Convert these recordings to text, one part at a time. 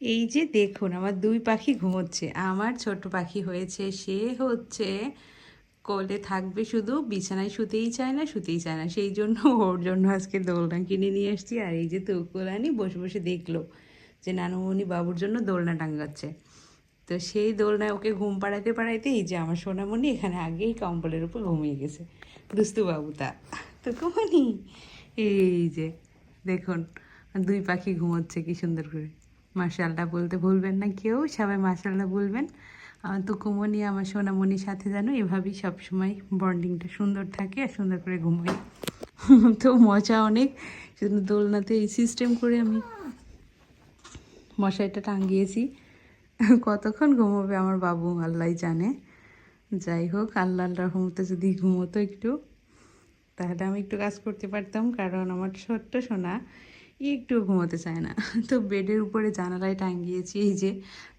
এই যে দেখুন, আমার দুই পাখি ঘুমোচ্ছে। আমার ছোট পাখি হয়েছে, সে হচ্ছে কোলে থাকবে শুধু, বিছানায় শুতেই চায় না, শুতেই চায় না। সেই জন্য ওর জন্য আজকে দোলনা কিনে নিয়ে এসেছি আর এই যে তৌকুলানি বসে বসে দেখল যে নানুমণি বাবুর জন্য দোলনা টাঙ্গাচ্ছে তো সেই দোলনায় ওকে ঘুম পাড়াতে পাড়াইতে এই যে আমার সোনামণি এখানে আগেই কম্বলের উপর ঘুমিয়ে গেছে। দুস্তু বাবু তা তো কমনি এই যে দেখুন, দুই পাখি ঘুমোচ্ছে, কি সুন্দর করে। মার্শাল্লাহ বলতে ভুলবেন না কেউ, সবাই মার্শাল্লাহ বলবেন। আমার তো কুমনি, আমার সোনামণির সাথে যেন এভাবেই সবসময় বন্ডিংটা সুন্দর থাকে আর সুন্দর করে ঘুমোই। তো মজা অনেক সেজন্য দোলনাতে এই সিস্টেম করে আমি মশাইটা টাঙ্গিয়েছি কতক্ষণ ঘুমোবে আমার বাবু আল্লাহ জানে। যাই হোক আল্লাহ রহমতে যদি ঘুমোতো একটু, তাহলে আমি একটু কাজ করতে পারতাম, কারণ আমার ছোট্ট সোনা একটু ঘুমোতে চায় না। তো বেডের উপরে জানালায় টাঙ্গিয়েছি এই যে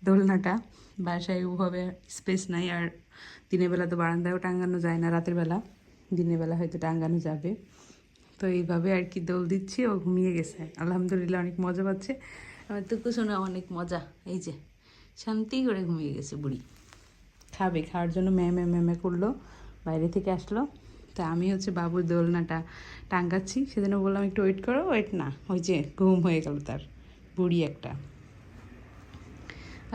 দোলনাটা। বাসায় ওভাবে স্পেস নাই আর দিনের বেলা তো বারান্দায়ও টাঙ্গানো যায় না, রাতের বেলা। দিনের বেলা হয়তো টাঙ্গানো যাবে। তো এইভাবে আর কি দোল দিচ্ছি, ও ঘুমিয়ে গেছে। আলহামদুলিল্লাহ অনেক মজা পাচ্ছে। আমার তো শোনা অনেক মজা। এই যে শান্তি করে ঘুমিয়ে গেছে বুড়ি। খাবে, খাওয়ার জন্য ম্যামে ম্যামে করল, বাইরে থেকে আসলো। তা আমি হচ্ছে বাবুর দোলনাটা টাঙ্গাচ্ছি, সেজন্য বললাম একটু ওয়েট করো ওয়েট না, ওই যে ঘুম হয়ে গেল তার, বুড়ি একটা।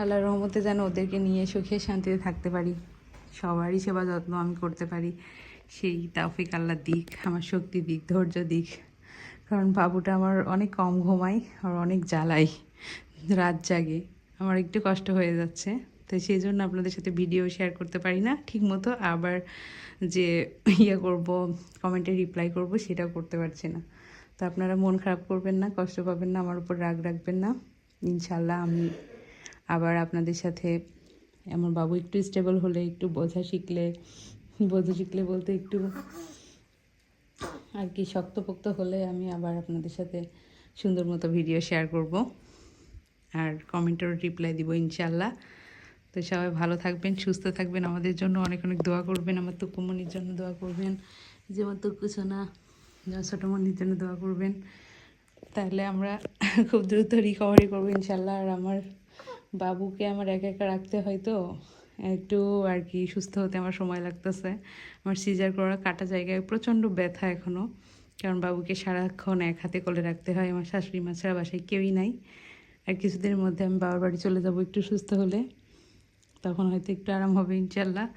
আল্লাহ রহমতে যেন ওদেরকে নিয়ে সুখে শান্তিতে থাকতে পারি, সবারই সেবা যত্ন আমি করতে পারি, সেই তাফিক আল্লাহ দিক, আমার শক্তি দিক, ধৈর্য দিক, কারণ বাবুটা আমার অনেক কম ঘুমায়, আর অনেক জ্বালাই রাত জাগে, আমার একটু কষ্ট হয়ে যাচ্ছে। তো সেই জন্য আপনাদের সাথে ভিডিও শেয়ার করতে পারি না। ঠিক মতো আবার যে ইয়ে করব কমেন্টে রিপ্লাই করব, সেটাও করতে পারছি না। তো আপনারা মন খারাপ করবেন না, কষ্ট পাবেন না, আমার উপর রাগ রাখবেন না। ইনশাল্লাহ আমি আবার আপনাদের সাথে আমার বাবু একটু স্টেবল হলে, একটু বোঝা শিখলে বোঝা শিখলে বলতে একটু আর কি শক্তপোক্ত হলে আমি আবার আপনাদের সাথে সুন্দর মতো ভিডিও শেয়ার করব। আর কমেন্টেরও রিপ্লাই দিব ইনশাল্লাহ তো সবাই ভালো থাকবেন, সুস্থ থাকবেন। আমাদের জন্য অনেক অনেক দোয়া করবেন, আমার তুকুমনির জন্য দোয়া করবেন তুকু সোনা, যেমন ছোটো মনির জন্য দোয়া করবেন। তাহলে আমরা খুব দ্রুত রিকভারি করব ইনশাল্লাহ আর আমার বাবুকে আমার একা একা রাখতে হয় তো, একটু আর কি সুস্থ হতে আমার সময় লাগতেছে। আমার সিজার করা কাটা জায়গায় প্রচণ্ড ব্যথা এখনও কারণ বাবুকে সারাক্ষণ এক হাতে কোলে রাখতে হয়। আমার শাশুড়ি মা ছাড়া বাসায় কেউই নাই। আর কিছুদিনের মধ্যে আমি বাবার বাড়ি চলে যাব একটু সুস্থ হলে। তখন হয়তো একটু আরাম হবে ইনশাল্লাহ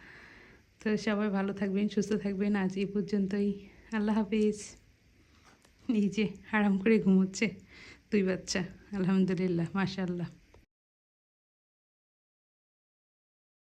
তো সবাই ভালো থাকবেন, সুস্থ থাকবেন। আজ এই পর্যন্তই। আল্লাহ হাফিজ। এই যে আরাম করে ঘুমোচ্ছে দুই বাচ্চা, আলহামদুলিল্লাহ মাশাল্লাহ